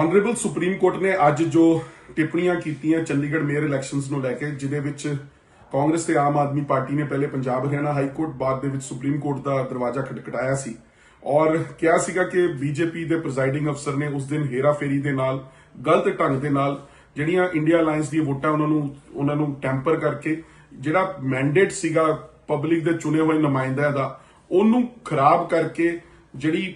Honourable supreme court ਨੇ ਅੱਜ ਜੋ ਟਿੱਪਣੀਆਂ ਕੀਤੀਆਂ ਚੰਡੀਗੜ੍ਹ ਮੇਅਰ ਇਲੈਕਸ਼ਨਸ ਨੂੰ ਲੈ ਕੇ, ਜਿਹਦੇ ਵਿੱਚ ਕਾਂਗਰਸ ਤੇ ਆਮ ਆਦਮੀ ਪਾਰਟੀ ਨੇ ਪਹਿਲੇ ਪੰਜਾਬ, ਹਰਿਆਣਾ ਹਾਈ ਕੋਰਟ, ਬਾਅਦ ਦੇ ਵਿੱਚ ਸੁਪਰੀਮ ਕੋਰਟ ਦਾ ਦਰਵਾਜ਼ਾ ਖਟਖਟਾਇਆ ਸੀ। ਔਰ ਕਿਹਾ ਸੀਗਾ ਕਿ ਬੀਜੇਪੀ ਦੇ ਪ੍ਰੈਜ਼ਾਈਡਿੰਗ ਅਫਸਰ ਨੇ ਉਸ ਦਿਨ ਹੇਰਾਫੇਰੀ ਦੇ ਨਾਲ, ਗਲਤ ਢੰਗ ਦੇ ਨਾਲ ਜਿਹੜੀਆਂ ਇੰਡੀਆ ਅਲਾਈਅੰਸ ਦੀਆਂ ਵੋਟਾਂ ਉਹਨਾਂ ਨੂੰ ਉਹਨਾਂ ਨੂੰ ਟੈਂਪਰ ਕਰਕੇ, ਜਿਹੜਾ ਮੈਂਡੇਟ ਸੀਗਾ ਪਬਲਿਕ ਦੇ ਚੁਣੇ ਹੋਏ ਨੁਮਾਇੰਦਿਆਂ ਦਾ, ਉਹਨੂੰ ਖਰਾਬ ਕਰਕੇ ਜਿਹੜੀ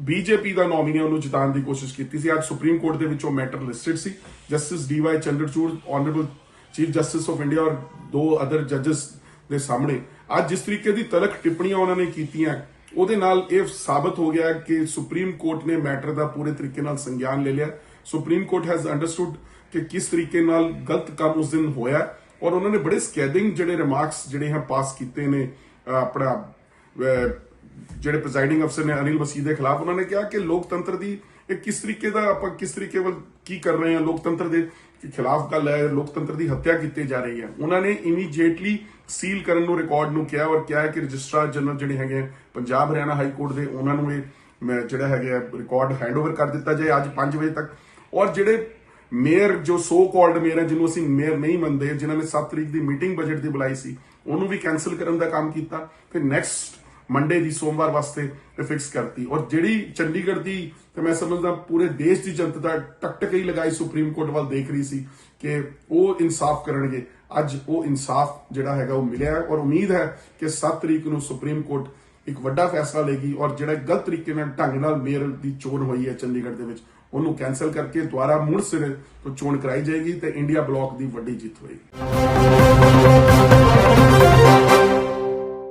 ਬੀਜੇਪੀ ਦਾ ਨੋਮੀਨੀ ਉਹਨੂੰ ਜਿਤਾਉਣ ਦੀ ਕੋਸ਼ਿਸ਼ ਕੀਤੀ ਸੀ। ਅੱਜ ਸੁਪਰੀਮ ਕੋਰਟ ਦੇ ਵਿੱਚ ਉਹ matter listed C justice D Y Chandrachud honourable chief justice of India ਔਰ ਦੋ ਅਦਰ ਜੱਜਸ ਦੇ ਸਾਹਮਣੇ। ਅੱਜ ਜਿਸ ਤਰੀਕੇ ਦੀ ਤਲਖ ਟਿੱਪਣੀਆਂ ਉਹਨਾਂ ਨੇ ਕੀਤੀਆਂ, ਉਹਦੇ ਨਾਲ ਇਹ ਸਾਬਤ ਹੋ ਗਿਆ ਕਿ ਸੁਪਰੀਮ ਕੋਰਟ ਨੇ ਮੈਟਰ ਦਾ ਪੂਰੇ ਤਰੀਕੇ ਨਾਲ ਸੰਗਿਆਨ ਲੈ ਲਿਆ। ਸੁਪਰੀਮ ਕੋਰਟ ਹੈਜ਼ ਅੰਡਰਸਟੂਡ ਕਿ ਕਿਸ ਤਰੀਕੇ ਨਾਲ ਗਲਤ ਕੰਮ ਉਸ ਦਿਨ ਹੋਇਆ ਔਰ ਉਹਨਾਂ ਨੇ ਬੜੇ ਸਕੈਦਿੰਗ ਜਿਹੜੇ ਰਿਮਾਰਕਸ ਜਿਹੜੇ ਹੈ ਪਾਸ ਕੀਤੇ ਨੇ ਆਪਣਾ ਜਿਹੜੇ ਪ੍ਰੈਜ਼ਾਈਡਿੰਗ ਅਫਸਰ ਨੇ ਅਨਿਲ ਮਸੀਹ ਦੇ ਖਿਲਾਫ ਉਹਨਾਂ ਨੇ ਕਿਹਾ ਕਿ ਲੋਕਤੰਤਰ ਦੀ ਇਹ ਕਿਸ ਤਰੀਕੇ ਦਾ ਆਪਾਂ ਕਿਸ ਤਰੀਕੇ ਵੱਲ ਕੀ ਕਰ ਰਹੇ ਹਾਂ ਲੋਕਤੰਤਰ ਦੇ ਖਿਲਾਫ ਗੱਲ ਹੈ ਲੋਕਤੰਤਰ ਦੀ ਹੱਤਿਆ ਕੀਤੀ ਜਾ ਰਹੀ ਹੈ। ਉਹਨਾਂ ਨੇ ਇਮੀਡੀਏਟਲੀ ਸੀਲ ਕਰਨ ਨੂੰ ਰਿਕਾਰਡ ਨੂੰ ਕਿਹਾ ਔਰ ਕਿਹਾ ਕਿ ਰਜਿਸਟਰਾਰ ਜਨਰਲ ਜਿਹੜੇ ਹੈਗੇ ਆ, ਪੰਜਾਬ ਹਰਿਆਣਾ ਹਾਈ ਕੋਰਟ ਦੇ ਉਹਨਾਂ ਨੂੰ ਇਹ ਜਿਹੜਾ ਹੈਗਾ ਰਿਕਾਰਡ ਹੈਂਡਓਵਰ ਕਰ ਦਿੱਤਾ ਜਾਏ ਅੱਜ 5 ਵਜੇ ਤੱਕ। ਔਰ ਜਿਹੜੇ ਮੇਅਰ ਜੋ ਸੋ ਕਾਲਡ ਮੇਅਰ ਹੈ ਜਿਹਨੂੰ ਅਸੀਂ ਮੇਅਰ ਨਹੀਂ ਮੰਨਦੇ ਜਿਨ੍ਹਾਂ ਨੇ 7 ਤਰੀਕ ਦੀ ਮੀਟਿੰਗ ਬਜਟ ਦੀ ਬੁਲਾਈ ਸੀ ਉਹਨੂੰ ਵੀ ਕੈਨਸਲ ਕਰਨ ਦਾ ਕੰਮ ਕੀਤਾ। ਫਿਰ ਨੈਕਸਟ ਮੰਡੇ ਦੀ ਸੋਮਵਾਰ ਵਾਸਤੇ ਫਿਕਸ ਕਰਤੀ। ਔਰ ਜਿਹੜੀ ਚੰਡੀਗੜ੍ਹ ਦੀ, ਤੇ ਮੈਂ ਸਮਝਦਾ ਪੂਰੇ ਦੇਸ਼ ਦੀ ਜਨਤਾ ਟਕਟਕ ਹੀ ਲਗਾਈ ਸੁਪਰੀਮ ਕੋਰਟ ਵੱਲ ਦੇਖ ਰਹੀ ਸੀ ਕਿ ਉਹ ਇਨਸਾਫ ਕਰਨਗੇ। ਅੱਜ ਉਹ ਇਨਸਾਫ ਜਿਹੜਾ ਹੈਗਾ ਉਹ ਮਿਲਿਆ ਔਰ ਉਮੀਦ ਹੈ ਕਿ 7 ਤਰੀਕ ਨੂੰ ਸੁਪਰੀਮ ਕੋਰਟ ਇੱਕ ਵੱਡਾ ਫੈਸਲਾ ਲੇਗੀ ਔਰ ਜਿਹੜਾ ਗਲਤ ਤਰੀਕੇ ਨਾਲ ਢੰਗ ਨਾਲ ਮੇਅਰ ਦੀ ਚੋਣ ਹੋਈ ਹੈ ਚੰਡੀਗੜ੍ਹ ਦੇ ਵਿੱਚ, ਉਹਨੂੰ ਕੈਨਸਲ ਕਰਕੇ ਦੁਬਾਰਾ ਮੁੜ ਸਿਰੇ ਤੋਂ ਚੋਣ ਕਰਾਈ ਜਾਏਗੀ ਤੇ ਇੰਡੀਆ ਬਲਾਕ ਦੀ ਵੱਡੀ ਜਿੱਤ ਹੋਏਗੀ।